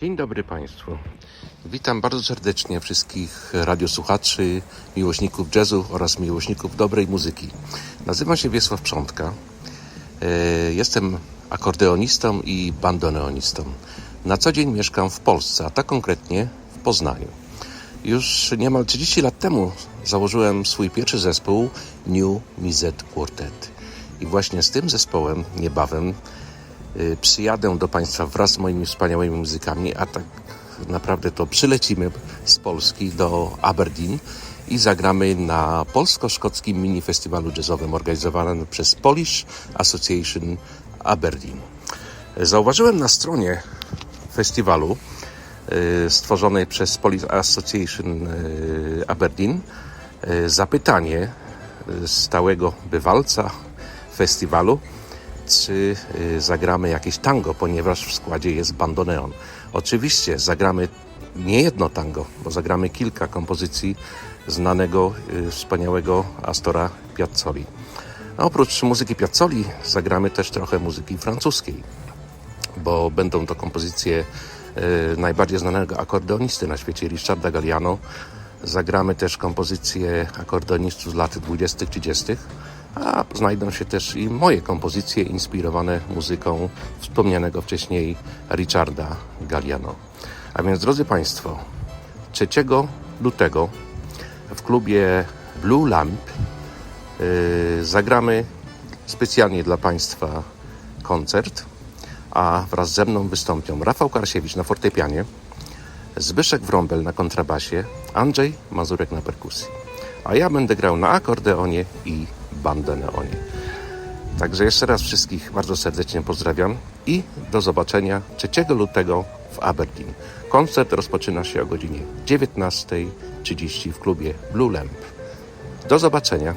Dzień dobry Państwu. Witam bardzo serdecznie wszystkich radiosłuchaczy, miłośników jazzu oraz miłośników dobrej muzyki. Nazywam się Wiesław Przątka. E, Jestem akordeonistą i bandoneonistą. Na co dzień mieszkam w Polsce, a tak konkretnie w Poznaniu. Już niemal 30 lat temu założyłem swój pierwszy zespół New Mizet Quartet. I właśnie z tym zespołem niebawem przyjadę do Państwa wraz z moimi wspaniałymi muzykami, a tak naprawdę to przylecimy z Polski do Aberdeen i zagramy na polsko-szkockim mini festiwalu jazzowym organizowanym przez Polish Association Aberdeen. Zauważyłem na stronie festiwalu y, stworzonej przez Polish Association y, Aberdeen y, zapytanie y, stałego bywalca festiwalu, czy y, zagramy jakieś tango, ponieważ w składzie jest bandoneon. Oczywiście zagramy nie jedno tango, bo zagramy kilka kompozycji znanego, y, wspaniałego Astora Piazzoli. A oprócz muzyki Piazzoli zagramy też trochę muzyki francuskiej bo będą to kompozycje e, najbardziej znanego akordeonisty na świecie, Richarda Galliano. Zagramy też kompozycje akordeonistów z lat 20., 30., a znajdą się też i moje kompozycje inspirowane muzyką wspomnianego wcześniej Richarda Galliano. A więc, drodzy Państwo, 3 lutego w klubie Blue Lamp Yy, zagramy specjalnie dla Państwa koncert, a wraz ze mną wystąpią Rafał Karsiewicz na fortepianie, Zbyszek Wrąbel na kontrabasie, Andrzej Mazurek na perkusji. A ja będę grał na akordeonie i bandoneonie. Także jeszcze raz wszystkich bardzo serdecznie pozdrawiam i do zobaczenia 3 lutego w Aberdeen. Koncert rozpoczyna się o godzinie 19.30 w klubie Blue Lamp. Do zobaczenia.